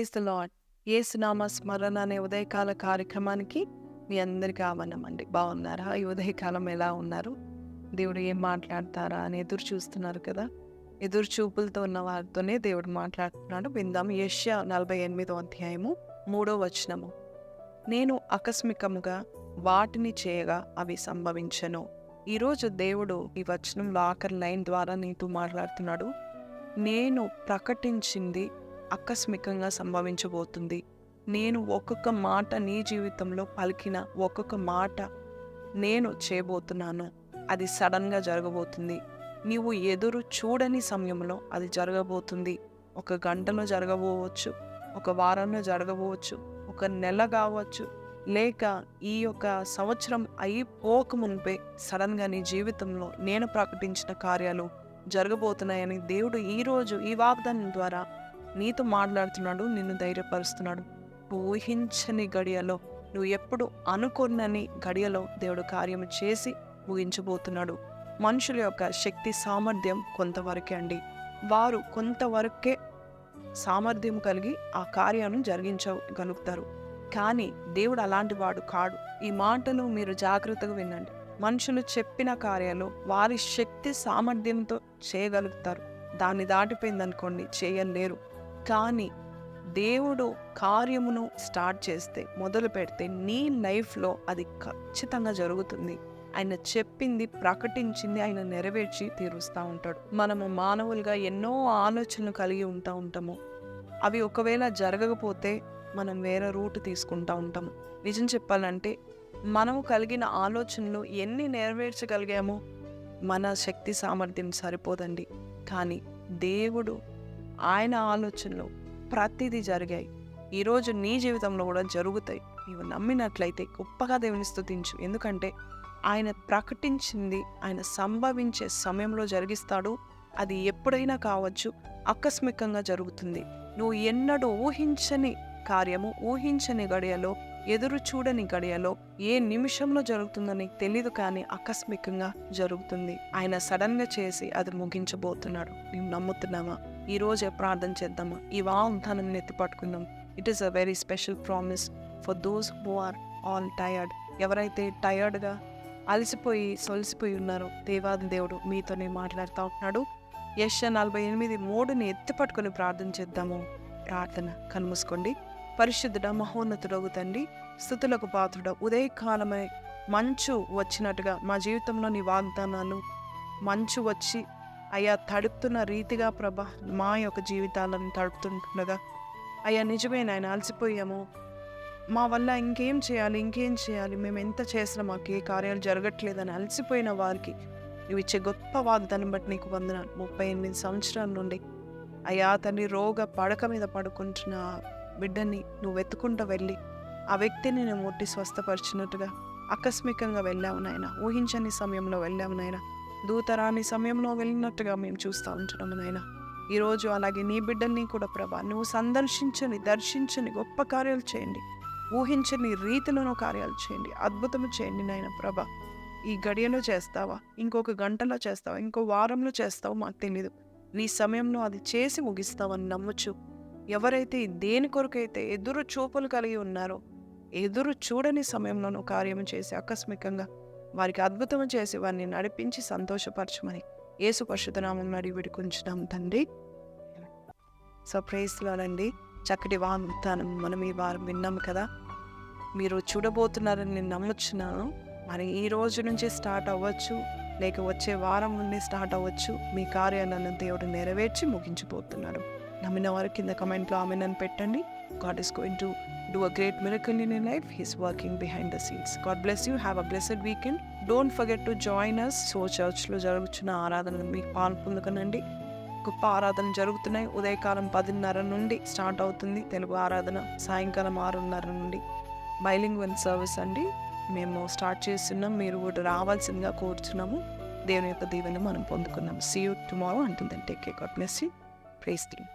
Praise the lord ఏసునామ స్మరణ అనే ఉదయకాల కార్యక్రమానికి మీ అందరికీ ఆహ్వానం అండి బాగున్నారా? ఈ ఉదయకాలం ఎలా ఉన్నారు? దేవుడు ఏం మాట్లాడతారా అని ఎదురు చూస్తున్నారు కదా? ఎదురు చూపులతో ఉన్న వారితోనే దేవుడు మాట్లాడుతున్నాడు. విందాం. యష్యా నలభై ఎనిమిదో అధ్యాయము మూడో వచనము. నేను ఆకస్మికముగా వాటిని చేయగా అవి సంభవించను. ఈరోజు దేవుడు ఈ వచనంలో ఆఖరి లైన్ ద్వారా నీతో మాట్లాడుతున్నాడు. నేను ప్రకటించింది ఆకస్మికంగా సంభవించబోతుంది. నేను ఒక్కొక్క మాట నీ జీవితంలో పలికిన ఒక్కొక్క మాట నేను చేయబోతున్నాను. అది సడన్గా జరగబోతుంది. నీవు ఎదురు చూడని సమయంలో అది జరగబోతుంది. ఒక గంటలో జరగబోవచ్చు ఒక వారంలో జరగబోవచ్చు ఒక నెల కావచ్చు లేక ఈ యొక్క సంవత్సరం అయిపోక మునిపే సడన్గా నీ జీవితంలో నేను ప్రకటించిన కార్యాలు జరగబోతున్నాయని దేవుడు ఈరోజు ఈ వాగ్దానం ద్వారా నీతో మాట్లాడుతున్నాడు నిన్ను ధైర్యపరుస్తున్నాడు. ఊహించని గడియలో నువ్వు ఎప్పుడు అనుకున్నని గడియలో దేవుడు కార్యం చేసి ముగించబోతున్నాడు. మనుషుల యొక్క శక్తి సామర్థ్యం కొంతవరకే అండి. వారు కొంతవరకే సామర్థ్యం కలిగి ఆ కార్యాన్ని జరిగించగలుగుతారు. కానీ దేవుడు అలాంటి వాడు కాడు. ఈ మాటలు మీరు జాగ్రత్తగా వినండి. మనుషులు చెప్పిన కార్యాలు వారి శక్తి సామర్థ్యంతో చేయగలుగుతారు. దాన్ని దాటిపోయిందనుకోండి చేయలేరు. కానీ దేవుడు కార్యమును స్టార్ట్ చేస్తే మొదలు పెడితే నీ లైఫ్లో అది ఖచ్చితంగా జరుగుతుంది. ఆయన చెప్పింది ప్రకటించింది ఆయన నెరవేర్చి తీరుస్తూ ఉంటాడు. మనము మానవులుగా ఎన్నో ఆలోచనలు కలిగి ఉంటా ఉంటాము. అవి ఒకవేళ జరగకపోతే మనం వేరే రూట్ తీసుకుంటూ ఉంటాము. నిజం చెప్పాలంటే మనము కలిగిన ఆలోచనలు ఎన్ని నెరవేర్చగలిగామో మన శక్తి సామర్థ్యం సరిపోదండి. కానీ దేవుడు ఆయన ఆలోచనలు ప్రతిదీ జరిగాయి. ఈరోజు నీ జీవితంలో కూడా జరుగుతాయి. నీవు నమ్మినట్లయితే గొప్పగా దేవుని స్థుతించు ఎందుకంటే ఆయన ప్రకటించింది ఆయన సంభవించే సమయంలో జరిగిస్తాడు. అది ఎప్పుడైనా కావచ్చు ఆకస్మికంగా జరుగుతుంది. నువ్వు ఎన్నడూ ఊహించని కార్యము ఊహించని గడియలో ఎదురు చూడని గడియలో ఏ నిమిషంలో జరుగుతుందో నీకు తెలియదు కానీ ఆకస్మికంగా జరుగుతుంది. ఆయన సడన్గా చేసి అది ముగించబోతున్నాడు. నువ్వు నమ్ముతున్నావా? ఈరోజే ప్రార్థన చేద్దాము? ఈ వాగ్దానం ఎత్తి పట్టుకుందాం. It is a very special promise for those who are all tired ఎవరైతే టయర్డ్గా అలసిపోయి సొలిసిపోయి ఉన్నారో దేవాది దేవుడు మీతోనే మాట్లాడుతూ ఉంటున్నాడు యశ నలభై ఎనిమిది మూడుని ఎత్తి పట్టుకొని ప్రార్థన చేద్దాము. ప్రార్థన కనుమూసుకోండి. పరిశుద్ధుడ మహోన్నతుడగు తండ్రి స్థుతులకు పాత్రుడ ఉదయకాలమై మంచు వచ్చినట్టుగా మా జీవితంలో నీ వాగ్దానాలు మంచు వచ్చి అయ్యా తడుపుతున్న రీతిగా ప్రభ మా యొక్క జీవితాలను తడుపుతుంటుండగా. అయ్యా నిజమే నాయన అలసిపోయాము. మా వల్ల ఇంకేం చేయాలి ఇంకేం చేయాలి? మేము ఎంత చేసినా మాకు ఏ కార్యాలు జరగట్లేదని అలసిపోయిన వారికి నువ్వు ఇచ్చే గొప్ప వాగ్దానం బట్టి నీకు వందనాలు. ముప్పై ఎనిమిది సంవత్సరాల నుండి అయ్యా తండ్రి రోగ పడక మీద పడుకుంటున్న బిడ్డని నువ్వు వెతుకుంటూ వెళ్ళి ఆ వ్యక్తిని నేను ముట్టి స్వస్థపరిచినట్టుగా ఆకస్మికంగా వెళ్ళావు నాయన. ఊహించని సమయంలో వెళ్ళావు నాయనా. దూతరాని సమయంలో వెళ్ళినట్టుగా మేము చూస్తూ ఉంటున్నాము నాయన. ఈరోజు అలాగే నీ బిడ్డల్ని కూడా ప్రభా నువ్వు సందర్శించని దర్శించని గొప్ప కార్యాలు చేయండి. ఊహించని రీతిలోనూ కార్యాలు చేయండి. అద్భుతము చేయండి నాయన ప్రభ. ఈ గడియలో చేస్తావా? ఇంకొక గంటలో చేస్తావా? ఇంకో వారంలో చేస్తావో మాకు తెలీదు. నీ సమయంలో అది చేసి ముగిస్తావని నమ్మచ్చు ఎవరైతే దేని కొరకైతే ఎదురు చూపులు కలిగి ఉన్నారో ఎదురు చూడని సమయంలోనూ కార్యము చేసి ఆకస్మికంగా వారికి అద్భుతం చేసి వారిని నడిపించి సంతోషపరచమని యేసు పరిశుధనామం అడిగి విడుకుంటున్నాం తండ్రి. సో ప్రేస్లోనండి చక్కటి వాగ్దానం మనం ఈ వారం విన్నాం కదా. మీరు చూడబోతున్నారని నేను నమ్ముచున్నాను. మరి ఈ రోజు నుంచి స్టార్ట్ అవ్వచ్చు. లేక వచ్చే వారం నుండి స్టార్ట్ అవ్వచ్చు. మీ కార్యాలను దేవుడు నెరవేర్చి ముగించిపోతున్నాడు నమ్మిన వారు కింద కమెంట్లో ఆమె నన్ను పెట్టండి. God is going to do a great miracle in your life He's working behind the scenes. God bless you Have a blessed weekend don't forget to join us so చర్చ్లో జరుగుతున్న ఆరాధన మీకు పాల్పొందుకనండి గొప్ప ఆరాధన జరుగుతున్నాయి. ఉదయకాలం పదిన్నర నుండి స్టార్ట్ అవుతుంది. తెలుగు ఆరాధన సాయంకాలం ఆరున్నర నుండి. బైలింగ్ వన్ సర్వీస్ అండి. మేము స్టార్ట్ చేస్తున్నాం. మీరు కూడా రావాల్సిందిగా కోరుచున్నాము. దేవుని యొక్క దీవెన మనం పొందుకున్నాం సీ యూ టుమారో అంటుందండి take care God bless you praise team